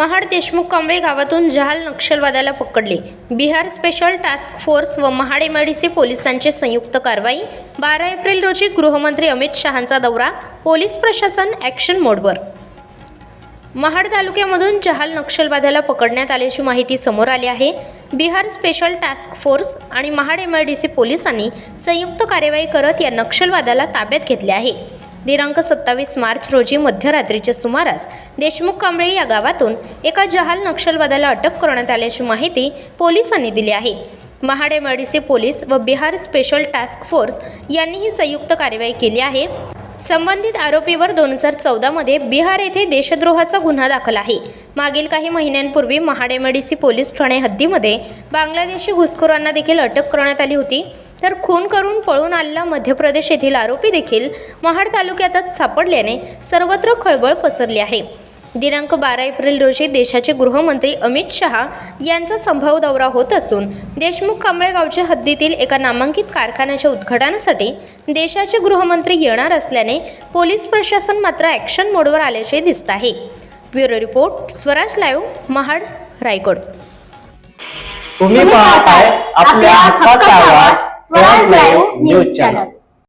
महाड देशमुख कांबळे गावातून जहाल नक्षलवादाला पकडले. बिहार स्पेशल टास्क फोर्स व महाड एमआयडीसी पोलिसांची संयुक्त कारवाई. बारा एप्रिल रोजी गृहमंत्री अमित शहांचा दौरा पोलीस प्रशासन ॲक्शन मोडवर. महाड तालुक्यामधून जहाल नक्षलवाद्याला पकडण्यात आल्याची माहिती समोर आली आहे. बिहार स्पेशल टास्क फोर्स आणि Mahad M I D C पोलिसांनी संयुक्त कार्यवाही करत या नक्षलवादाला ताब्यात घेतले आहे. दिनांक सत्तावीस मार्च रोजी मध्यरात्रीच्या सुमारास देशमुख कांबळे या गावातून एका जहाल नक्षलवाद्याला अटक करण्यात आल्याची माहिती पोलिसांनी दिली आहे. महाड एम पोलीस व बिहार स्पेशल टास्क फोर्स यांनी ही संयुक्त कारवाई केली आहे. संबंधित आरोपीवर दोन हजार चौदामध्ये बिहार येथे देशद्रोहाचा गुन्हा दाखल आहे. मागील काही महिन्यांपूर्वी महाड पोलीस ठाणे हद्दीमध्ये बांगलादेशी घुसखोरांना देखील अटक करण्यात आली होती. तर खून करून पळून आलेला मध्य प्रदेश येथील आरोपी देखील महाड तालुक्यातच सापडल्याने सर्वत्र खळबळ पसरली आहे. दिनांक बारा एप्रिल रोजी देशाचे गृहमंत्री अमित शहा यांचा संभव दौरा होत असून देशमुख कांबळेगावच्या हद्दीतील एका नामांकित कारखान्याच्या उद्घाटनासाठी देशाचे गृहमंत्री येणार असल्याने पोलीस प्रशासन मात्र ॲक्शन मोडवर आल्याचे दिसत आहे. Bureau report Swaraj live Mahad Raigad. तुम्ही पाहताय आपल्या हक्काचा आवाज स्वराज लाईव्ह न्यूज चॅनल